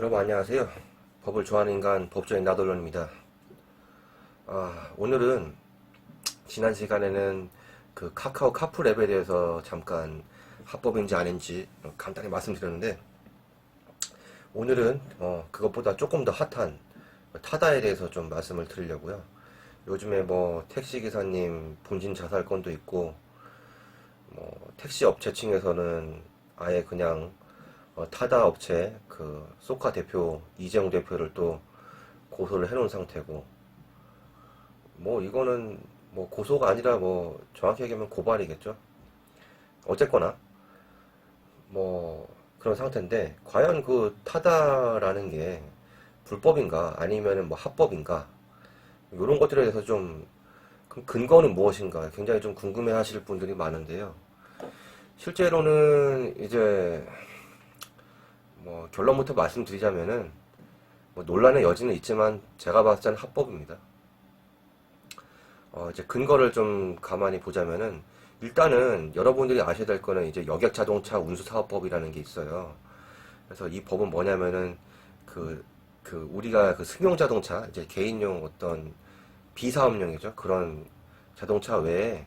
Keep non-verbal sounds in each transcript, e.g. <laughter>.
여러분 안녕하세요. 법을 좋아하는 인간 법조인 나돌론입니다. 아, 오늘은 지난 시간에는 그 카카오 카풀 앱에 대해서 잠깐 합법인지 아닌지 간단히 말씀드렸는데 오늘은 어, 그것보다 조금 더 핫한 타다에 대해서 좀 말씀을 드리려고요. 요즘에 뭐 택시 기사님 본진 자살 건도 있고 뭐 택시 업체 층에서는 아예 그냥 어, 타다 업체 그 소카 대표 이재용 대표를 또 고소를 해놓은 상태고 뭐 이거는 뭐 고소가 아니라 뭐 정확히 얘기하면 고발이겠죠. 어쨌거나 뭐 그런 상태인데 과연 그 타다라는 게 불법인가 아니면은 뭐 합법인가 이런 것들에 대해서 좀그 근거는 무엇인가 굉장히 좀 궁금해 하실 분들이 많은데요. 실제로는 이제 뭐 결론부터 말씀드리자면은 뭐 논란의 여지는 있지만 제가 봤을 때는 합법입니다. 어 이제 근거를 좀 가만히 보자면은 일단은 여러분들이 아셔야 될 거는 이제 여객 자동차 운수 사업법이라는 게 있어요. 그래서 이 법은 뭐냐면은 그, 그 우리가 그 승용 자동차 이제 개인용 어떤 비사업용이죠. 그런 자동차 외에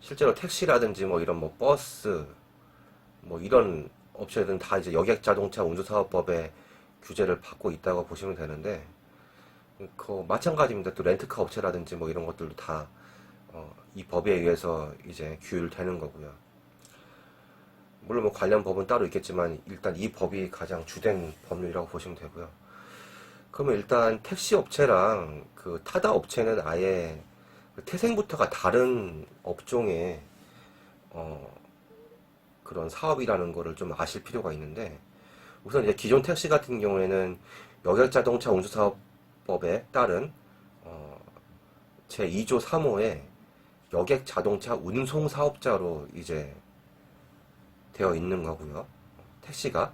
실제로 택시라든지 뭐 이런 뭐 버스 뭐 이런 업체들은 다 이제 여객 자동차 운수 사업법에 규제를 받고 있다고 보시면 되는데 그 마찬가지입니다. 또 렌트카 업체라든지 뭐 이런 것들도 다 어, 이 법에 의해서 이제 규율되는 거고요. 물론 뭐 관련 법은 따로 있겠지만 일단 이 법이 가장 주된 법률이라고 보시면 되고요. 그러면 일단 택시 업체랑 그 타다 업체는 아예 그 태생부터가 다른 업종의 어, 그런 사업이라는 거를 좀 아실 필요가 있는데 우선 이제 기존 택시 같은 경우에는 여객자동차 운수사업법에 따른 어, 제 2조 3호에 여객 자동차 운송 사업자로 이제 되어 있는 거고요. 택시가.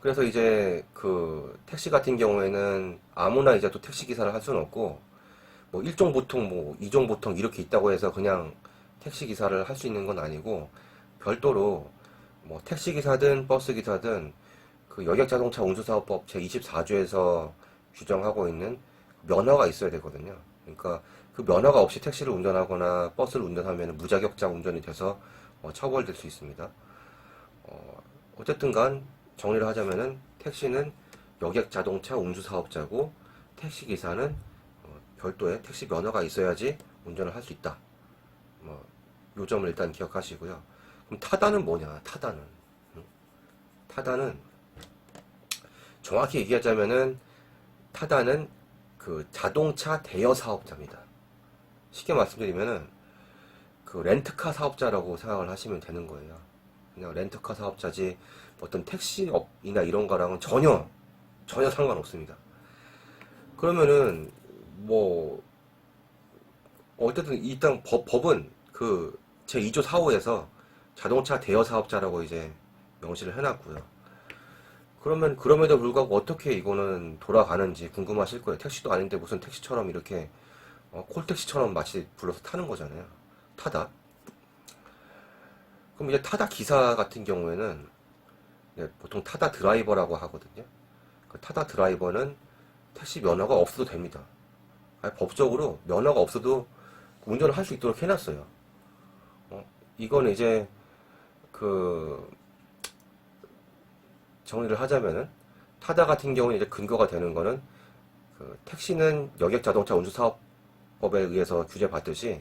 그래서 이제 그 택시 같은 경우에는 아무나 이제 또 택시 기사를 할 수는 없고 뭐 1종 보통 뭐 2종 보통 이렇게 있다고 해서 그냥 택시 기사를 할 수 있는 건 아니고 별도로 뭐 택시 기사든 버스 기사든 그 여객 자동차 운수 사업법 제 24조에서 규정하고 있는 면허가 있어야 되거든요. 그러니까 그 면허가 없이 택시를 운전하거나 버스를 운전하면 무자격자 운전이 돼서 어, 처벌될 수 있습니다. 어, 어쨌든 간 정리를 하자면은 택시는 여객 자동차 운수 사업자고 택시 기사는 어, 별도의 택시 면허가 있어야지 운전을 할 수 있다. 뭐, 요 점을 일단 기억하시고요. 그럼 타다는 뭐냐? 타다는. 응? 타다는 정확히 얘기하자면은 타다는 그 자동차 대여 사업자입니다. 쉽게 말씀드리면은 그 렌트카 사업자라고 생각을 하시면 되는 거예요. 그냥 렌트카 사업자지 어떤 택시업이나 이런 거랑은 전혀 전혀 상관없습니다. 그러면은 뭐 어쨌든 일단 법, 법은 그 제 2조 4호에서 자동차 대여 사업자라고 이제 명시를 해놨고요. 그러면 그럼에도 불구하고 어떻게 이거는 돌아가는지 궁금하실 거예요. 택시도 아닌데 무슨 택시처럼 이렇게 어, 콜택시처럼 마치 불러서 타는 거잖아요. 타다. 그럼 이제 타다 기사 같은 경우에는 네, 보통 타다 드라이버라고 하거든요. 그 타다 드라이버는 택시 면허가 없어도 됩니다. 아니, 법적으로 면허가 없어도 운전을 할 수 있도록 해놨어요. 어, 이거는 이제 그 정리를 하자면은 타다 같은 경우는 이제 근거가 되는 거는 그 택시는 여객 자동차 운수 사업법에 의해서 규제받듯이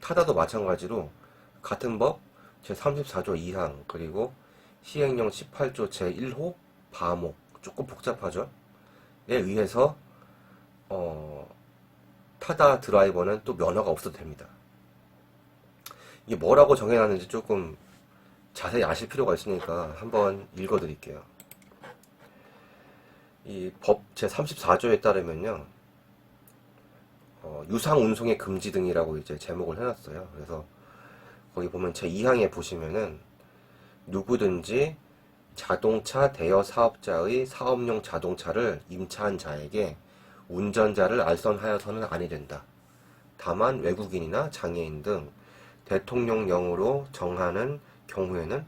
타다도 마찬가지로 같은 법 제 34조 2항 그리고 시행령 18조 제 1호 바목 조금 복잡하죠. 에 의해서 어, 타다 드라이버는 또 면허가 없어도 됩니다. 이게 뭐라고 정해놨는지 조금 자세히 아실 필요가 있으니까 한번 읽어드릴게요. 이 법 제 34조에 따르면요, 어, 유상 운송의 금지 등이라고 이제 제목을 해놨어요. 그래서 거기 보면 제 2항에 보시면은 누구든지 자동차 대여 사업자의 사업용 자동차를 임차한 자에게 운전자를 알선하여서는 아니 된다. 다만 외국인이나 장애인 등 대통령령으로 정하는 경우에는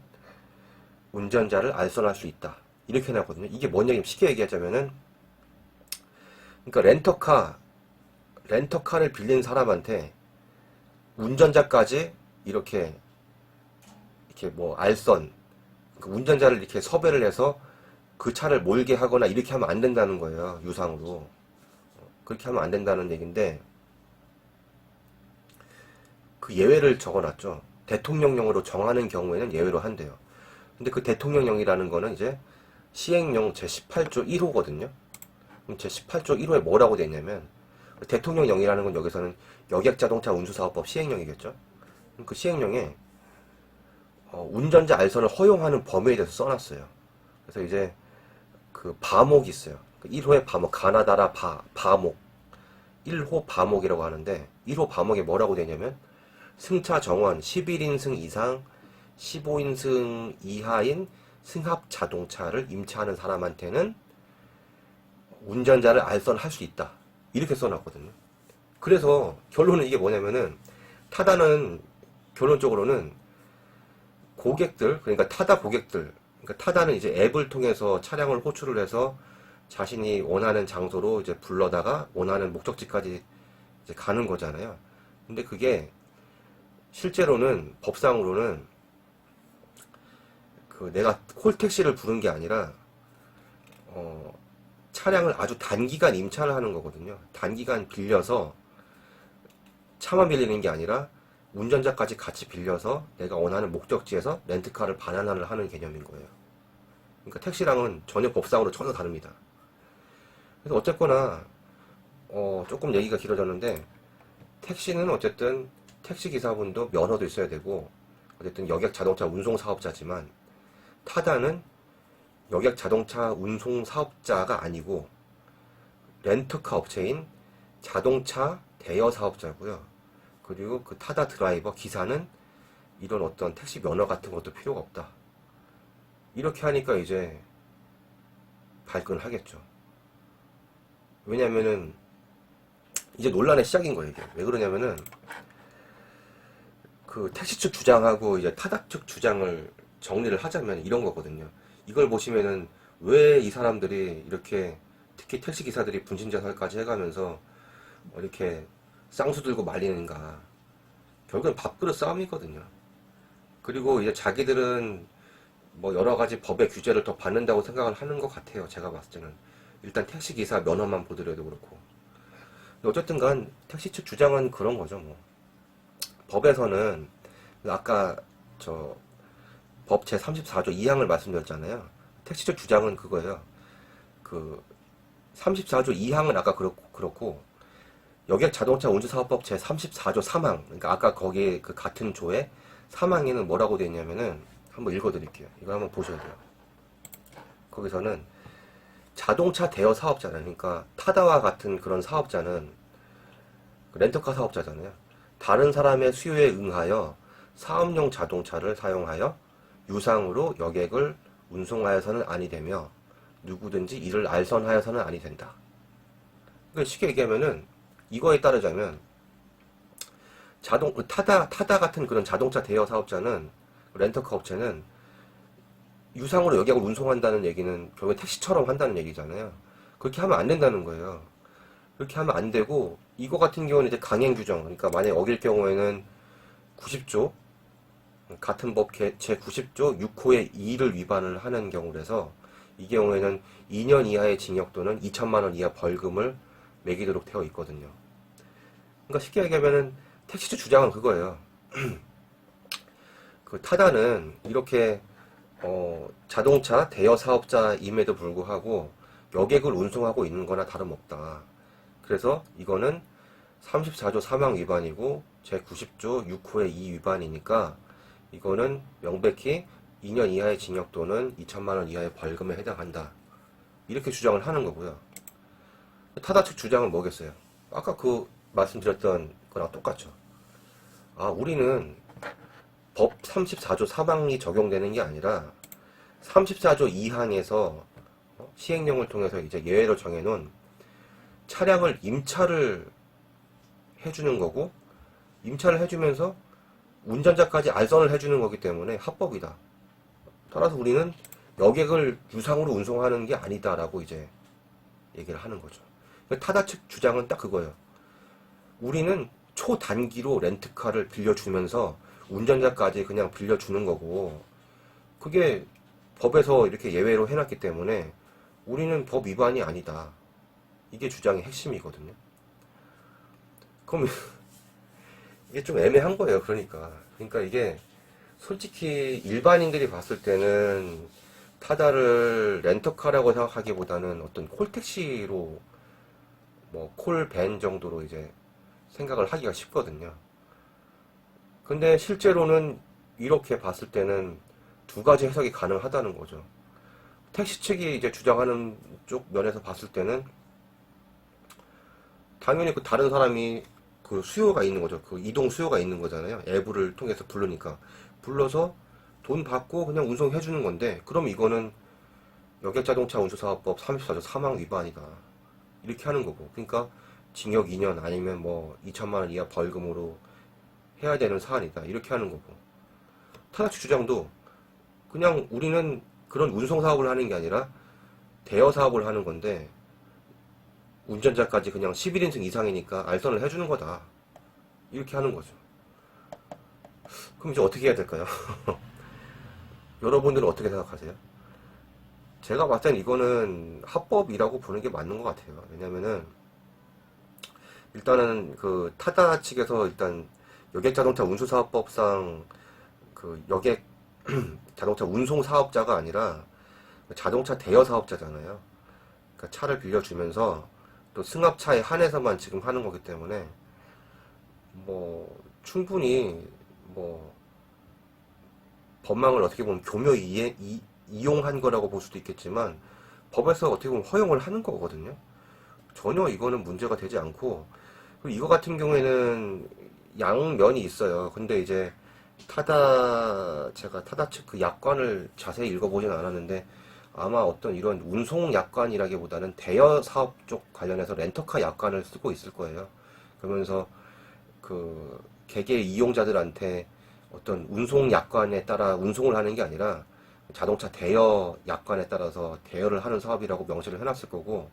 운전자를 알선할 수 있다. 이렇게 해놨거든요. 이게 뭔 얘기냐면 쉽게 얘기하자면은 그러니까 렌터카 렌터카를 빌린 사람한테 운전자까지 이렇게 이렇게 뭐 알선 그 운전자를 이렇게 섭외를 해서 그 차를 몰게 하거나 이렇게 하면 안 된다는 거예요. 유상으로. 그렇게 하면 안 된다는 얘기인데 그 예외를 적어놨죠. 대통령령으로 정하는 경우에는 예외로 한대요. 근데 그 대통령령이라는 거는 이제 시행령 제18조 1호거든요. 그럼 제18조 1호에 뭐라고 돼 있냐면 대통령령이라는 건 여기서는 여객자동차 운수사업법 시행령이겠죠. 그 시행령에 어, 운전자 알선을 허용하는 범위에 대해서 써놨어요. 그래서 이제 그 바목이 있어요. 그 1호의 바목, 가나다라 바, 바목. 1호 바목이라고 하는데 1호 바목에 뭐라고 되냐면 승차 정원 11인승 이상 15인승 이하인 승합 자동차를 임차하는 사람한테는 운전자를 알선할 수 있다. 이렇게 써놨거든요. 그래서 결론은 이게 뭐냐면은 타다는 결론적으로는 고객들 그러니까 타다 고객들 그러니까 타다는 이제 앱을 통해서 차량을 호출을 해서 자신이 원하는 장소로 이제 불러다가 원하는 목적지까지 이제 가는 거잖아요. 근데 그게 실제로는 법상으로는 그 내가 콜택시를 부른 게 아니라 어 차량을 아주 단기간 임차를 하는 거거든요. 단기간 빌려서 차만 빌리는 게 아니라 운전자까지 같이 빌려서 내가 원하는 목적지에서 렌트카를 반환을 하는 개념인 거예요. 그러니까 택시랑은 전혀 법상으로 전혀 다릅니다. 그래서 어쨌거나 어 조금 얘기가 길어졌는데 택시는 어쨌든 택시 기사분도 면허도 있어야 되고 어쨌든 여객 자동차 운송 사업자지만 타다는 여객 자동차 운송 사업자가 아니고 렌터카 업체인 자동차 대여 사업자고요. 그리고 그 타다 드라이버 기사는 이런 어떤 택시 면허 같은 것도 필요가 없다. 이렇게 하니까 이제 발끈하겠죠. 왜냐면은 이제 논란의 시작인 거예요, 이게. 왜 그러냐면은 그 택시 측 주장하고 이제 타다 측 주장을 정리를 하자면 이런 거거든요. 이걸 보시면은 왜 이 사람들이 이렇게 특히 택시 기사들이 분신 자살까지 해가면서 뭐 이렇게 쌍수 들고 말리는가. 결국은 밥그릇 싸움이거든요. 그리고 이제 자기들은 뭐 여러 가지 법의 규제를 더 받는다고 생각을 하는 것 같아요. 제가 봤을 때는. 일단 택시 기사 면허만 보더라도 그렇고. 어쨌든 간 택시 측 주장은 그런 거죠, 뭐. 법에서는 아까 저 법 제 34조 2항을 말씀드렸잖아요. 택시 측 주장은 그거예요. 그 34조 2항은 아까 그렇고, 그렇고 여객 자동차 운주사업법 제 34조 3항 그러니까 아까 거기에 그 같은 조에 3항에는 뭐라고 되어 있냐면은 한번 읽어드릴게요. 이거 한번 보셔야 돼요. 거기서는 자동차 대여 사업자는 그러니까 타다와 같은 그런 사업자는 그 렌터카 사업자잖아요. 다른 사람의 수요에 응하여 사업용 자동차를 사용하여 유상으로 여객을 운송하여서는 아니 되며 누구든지 이를 알선하여서는 아니 된다. 그러니까 쉽게 얘기하면은 이거에 따르자면 자동 타다 타다 같은 그런 자동차 대여 사업자는 렌터카 업체는 유상으로 여객을 운송한다는 얘기는 결국 택시처럼 한다는 얘기잖아요. 그렇게 하면 안 된다는 거예요. 그렇게 하면 안 되고 이거 같은 경우는 이제 강행 규정 그러니까 만약에 어길 경우에는 90조 같은 법 제 90조 6호의 2를 위반을 하는 경우라서 이 경우에는 2년 이하의 징역 또는 2천만 원 이하 벌금을 매기도록 되어 있거든요. 그러니까 쉽게 얘기하면은 택시주 주장은 그거예요. <clears throat> 그 타다는 이렇게 어, 자동차 대여 사업자임에도 불구하고 여객을 운송하고 있는 거나 다름없다. 그래서 이거는 34조 3항 위반이고 제90조 6호의 2 위반이니까 이거는 명백히 2년 이하의 징역 또는 2천만 원 이하의 벌금에 해당한다. 이렇게 주장을 하는 거고요. 타다 측 주장은 뭐겠어요? 아까 그 말씀드렸던 거랑 똑같죠. 아, 우리는 법 34조 3항이 적용되는 게 아니라 34조 2항에서 시행령을 통해서 이제 예외로 정해놓은 차량을 임차를 해주는 거고 임차를 해주면서 운전자까지 알선을 해주는 거기 때문에 합법이다. 따라서 우리는 여객을 유상으로 운송하는 게 아니다라고 이제 얘기를 하는 거죠. 타다 측 주장은 딱 그거예요. 우리는 초단기로 렌트카를 빌려주면서 운전자까지 그냥 빌려주는 거고 그게 법에서 이렇게 예외로 해놨기 때문에 우리는 법 위반이 아니다. 이게 주장의 핵심이거든요. 그럼 <laughs> 이게 좀 애매한 거예요. 그러니까. 그러니까 이게 솔직히 일반인들이 봤을 때는 타다를 렌터카라고 생각하기보다는 어떤 콜택시로 뭐 콜밴 정도로 이제 생각을 하기가 쉽거든요. 근데 실제로는 이렇게 봤을 때는 두 가지 해석이 가능하다는 거죠. 택시 측이 이제 주장하는 쪽 면에서 봤을 때는 당연히 그 다른 사람이 그 수요가 있는 거죠. 그 이동 수요가 있는 거잖아요. 앱을 통해서 부르니까. 불러서 돈 받고 그냥 운송해 주는 건데, 그럼 이거는 여객자동차 운수사업법 34조 사망 위반이다. 이렇게 하는 거고. 그러니까 징역 2년 아니면 뭐 2천만 원 이하 벌금으로 해야 되는 사안이다. 이렇게 하는 거고. 타다치 주장도 그냥 우리는 그런 운송 사업을 하는 게 아니라 대여 사업을 하는 건데 운전자까지 그냥 11인승 이상이니까 알선을 해주는 거다. 이렇게 하는 거죠. 그럼 이제 어떻게 해야 될까요? <laughs> 여러분들은 어떻게 생각하세요? 제가 봤을 땐 이거는 합법이라고 보는 게 맞는 것 같아요. 왜냐면은 일단은 그 타다 측에서 일단 여객 자동차 운수 사업법상 그 여객 <clears throat> 자동차 운송 사업자가 아니라 자동차 대여 사업자잖아요. 그러니까 차를 빌려주면서 또 승합차에 한해서만 지금 하는 거기 때문에 뭐 충분히 뭐 법망을 어떻게 보면 교묘히 이해, 이, 이용한 거라고 볼 수도 있겠지만 법에서 어떻게 보면 허용을 하는 거거든요. 전혀 이거는 문제가 되지 않고 이거 같은 경우에는 양면이 있어요. 근데 이제 타다 제가 타다 측 그 약관을 자세히 읽어보진 않았는데 아마 어떤 이런 운송 약관이라기보다는 대여 사업 쪽 관련해서 렌터카 약관을 쓰고 있을 거예요. 그러면서 그 개개 이용자들한테 어떤 운송 약관에 따라 운송을 하는 게 아니라 자동차 대여 약관에 따라서 대여를 하는 사업이라고 명시를 해놨을 거고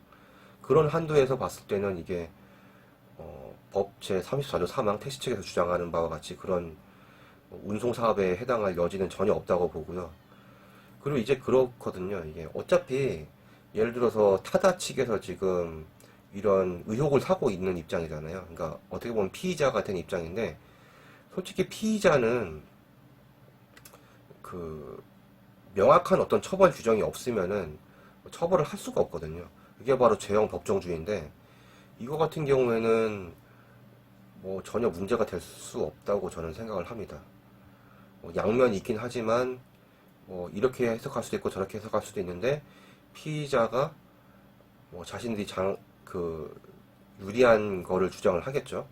그런 한도에서 봤을 때는 이게 어, 법제 34조 3항 택시 측에서 주장하는 바와 같이 그런 운송 사업에 해당할 여지는 전혀 없다고 보고요. 그리고 이제 그렇거든요. 이게 어차피 예를 들어서 타다 측에서 지금 이런 의혹을 사고 있는 입장이잖아요. 그러니까 어떻게 보면 피의자가 된 입장인데 솔직히 피의자는 그 명확한 어떤 처벌 규정이 없으면은 처벌을 할 수가 없거든요. 이게 바로 죄형 법정주의인데 이거 같은 경우에는 뭐 전혀 문제가 될 수 없다고 저는 생각을 합니다. 뭐 양면이 있긴 하지만 뭐 이렇게 해석할 수도 있고 저렇게 해석할 수도 있는데 피의자가 뭐 자신들이 장, 그 유리한 거를 주장을 하겠죠.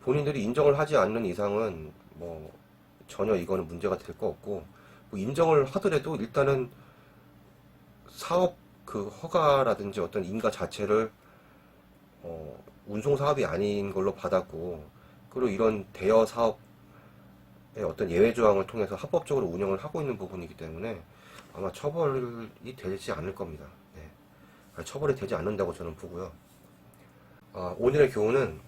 본인들이 인정을 하지 않는 이상은 뭐 전혀 이거는 문제가 될 거 없고 뭐 인정을 하더라도 일단은 사업 그 허가라든지 어떤 인가 자체를 어, 운송 사업이 아닌 걸로 받았고 그리고 이런 대여 사업의 어떤 예외 조항을 통해서 합법적으로 운영을 하고 있는 부분이기 때문에 아마 처벌이 되지 않을 겁니다. 네. 처벌이 되지 않는다고 저는 보고요. 아, 오늘의 교훈은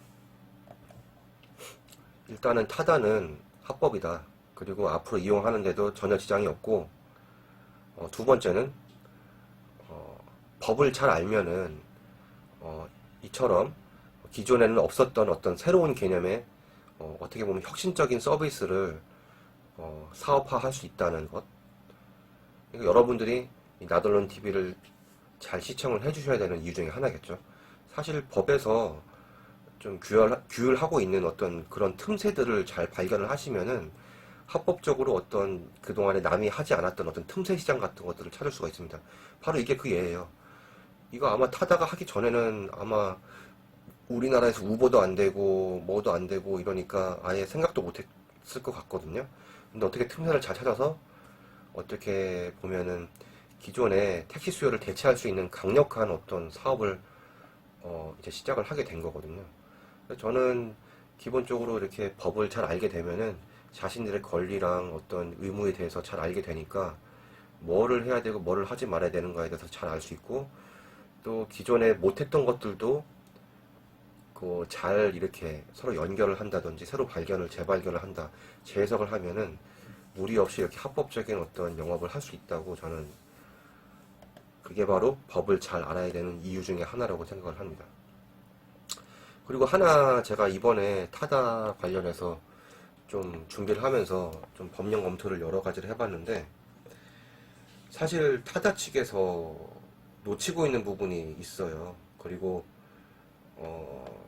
일단은 타다는 합법이다. 그리고 앞으로 이용하는데도 전혀 지장이 없고 어, 두 번째는 어, 법을 잘 알면은 어, 이처럼 기존에는 없었던 어떤 새로운 개념의 어, 어떻게 보면 혁신적인 서비스를 어, 사업화할 수 있다는 것. 그러니까 여러분들이 이 나돌론 TV를 잘 시청을 해주셔야 되는 이유 중에 하나겠죠. 사실 법에서 좀 규율, 규율하고 있는 어떤 그런 틈새들을 잘 발견을 하시면은 합법적으로 어떤 그동안에 남이 하지 않았던 어떤 틈새 시장 같은 것들을 찾을 수가 있습니다. 바로 이게 그 예예요. 이거 아마 타다가 하기 전에는 아마 우리나라에서 우버도 안 되고 뭐도 안 되고 이러니까 아예 생각도 못 했을 것 같거든요. 근데 어떻게 틈새를 잘 찾아서 어떻게 보면은 기존의 택시 수요를 대체할 수 있는 강력한 어떤 사업을 어 이제 시작을 하게 된 거거든요. 저는 기본적으로 이렇게 법을 잘 알게 되면은 자신들의 권리랑 어떤 의무에 대해서 잘 알게 되니까 뭐를 해야 되고 뭐를 하지 말아야 되는가에 대해서 잘 알 수 있고 또 기존에 못했던 것들도 그 잘 이렇게 서로 연결을 한다든지 새로 발견을 재발견을 한다 재해석을 하면은 무리 없이 이렇게 합법적인 어떤 영업을 할 수 있다고 저는 그게 바로 법을 잘 알아야 되는 이유 중에 하나라고 생각을 합니다. 그리고 하나 제가 이번에 타다 관련해서 좀 준비를 하면서 좀 법령 검토를 여러 가지를 해봤는데 사실 타다 측에서 놓치고 있는 부분이 있어요. 그리고 어,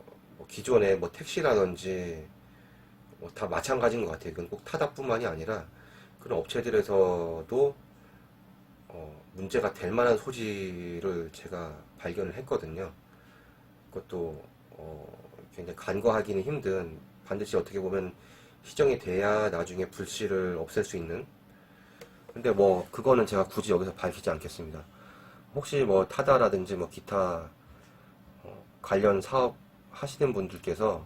뭐 기존에 뭐 택시라든지 뭐 다 마찬가지인 것 같아요. 이건 꼭 타다뿐만이 아니라 그런 업체들에서도 어, 문제가 될 만한 소지를 제가 발견을 했거든요. 그것도 어, 굉장히 간과하기는 힘든 반드시 어떻게 보면 시정이 돼야 나중에 불씨를 없앨 수 있는 근데 뭐 그거는 제가 굳이 여기서 밝히지 않겠습니다. 혹시 뭐 타다라든지 뭐 기타 어, 관련 사업 하시는 분들께서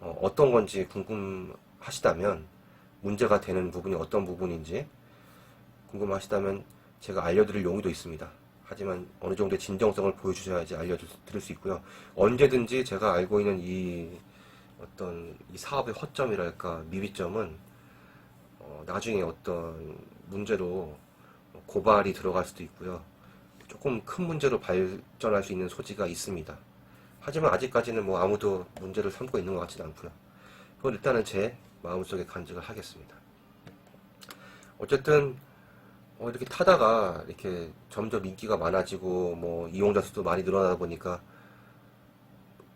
어, 떤 건지 궁금하시다면 문제가 되는 부분이 어떤 부분인지 궁금하시다면 제가 알려드릴 용의도 있습니다. 하지만 어느 정도의 진정성을 보여주셔야지 알려드릴 수 있고요. 언제든지 제가 알고 있는 이 어떤 이 사업의 허점이랄까 미비점은 어, 나중에 어떤 문제로 고발이 들어갈 수도 있고요. 조금 큰 문제로 발전할 수 있는 소지가 있습니다. 하지만 아직까지는 뭐 아무도 문제를 삼고 있는 것 같지는 않고요. 그건 일단은 제 마음속에 간직을 하겠습니다. 어쨌든 어, 이렇게 타다가 이렇게 점점 인기가 많아지고 뭐 이용자 수도 많이 늘어나다 보니까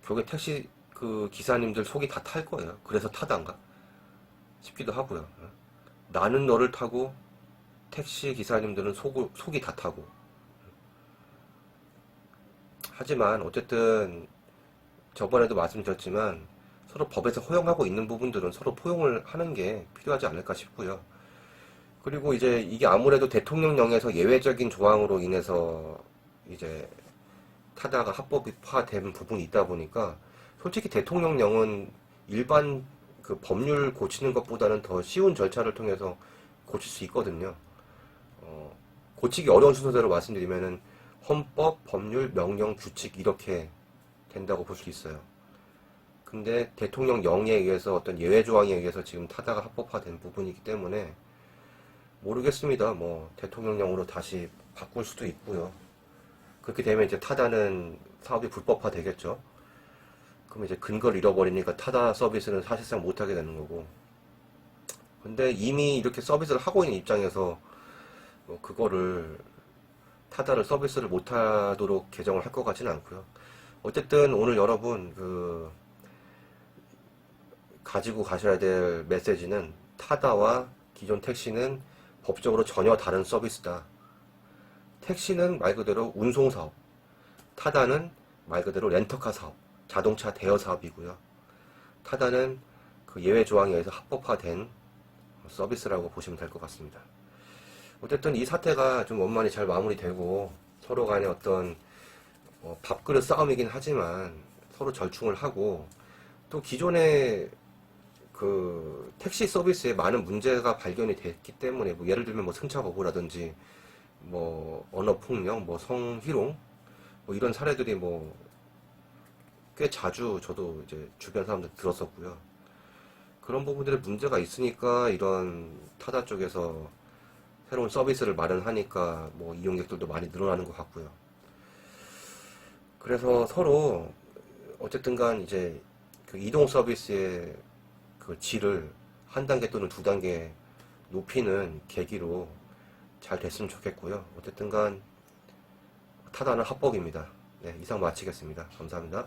결국에 택시 그 기사님들 속이 다 탈 거예요. 그래서 타다인가 싶기도 하고요. 나는 너를 타고 택시 기사님들은 속, 속이 다 타고 하지만 어쨌든 저번에도 말씀드렸지만 서로 법에서 허용하고 있는 부분들은 서로 포용을 하는 게 필요하지 않을까 싶고요. 그리고 이제 이게 아무래도 대통령령에서 예외적인 조항으로 인해서 이제 타다가 합법화된 부분이 있다 보니까 솔직히 대통령령은 일반 그 법률 고치는 것보다는 더 쉬운 절차를 통해서 고칠 수 있거든요. 어, 고치기 어려운 순서대로 말씀드리면은 헌법, 법률, 명령, 규칙 이렇게 된다고 볼 수 있어요. 근데 대통령령에 의해서 어떤 예외 조항에 의해서 지금 타다가 합법화된 부분이기 때문에 모르겠습니다. 뭐 대통령령으로 다시 바꿀 수도 있고요. 그렇게 되면 이제 타다는 사업이 불법화 되겠죠. 그럼 이제 근거를 잃어버리니까 타다 서비스는 사실상 못하게 되는 거고. 근데 이미 이렇게 서비스를 하고 있는 입장에서 뭐 그거를 타다를 서비스를 못하도록 개정을 할 것 같지는 않고요. 어쨌든 오늘 여러분 그 가지고 가셔야 될 메시지는 타다와 기존 택시는 법적으로 전혀 다른 서비스다. 택시는 말 그대로 운송 사업, 타다는 말 그대로 렌터카 사업, 자동차 대여 사업이고요. 타다는 그 예외 조항에 의해서 합법화된 서비스라고 보시면 될 것 같습니다. 어쨌든 이 사태가 좀 원만히 잘 마무리되고 서로 간에 어떤 어, 밥그릇 싸움이긴 하지만 서로 절충을 하고 또 기존에 그 택시 서비스에 많은 문제가 발견이 됐기 때문에 뭐 예를 들면 뭐 승차 거부라든지 뭐 언어 폭력, 뭐 성희롱 뭐 이런 사례들이 뭐 꽤 자주 저도 이제 주변 사람들 들었었고요. 그런 부분들에 문제가 있으니까 이런 타다 쪽에서 새로운 서비스를 마련하니까 뭐 이용객들도 많이 늘어나는 것 같고요. 그래서 서로 어쨌든 간 이제 그 이동 서비스의 그 질을 한 단계 또는 두 단계 높이는 계기로 잘 됐으면 좋겠고요. 어쨌든 간 타다는 합법입니다. 네, 이상 마치겠습니다. 감사합니다.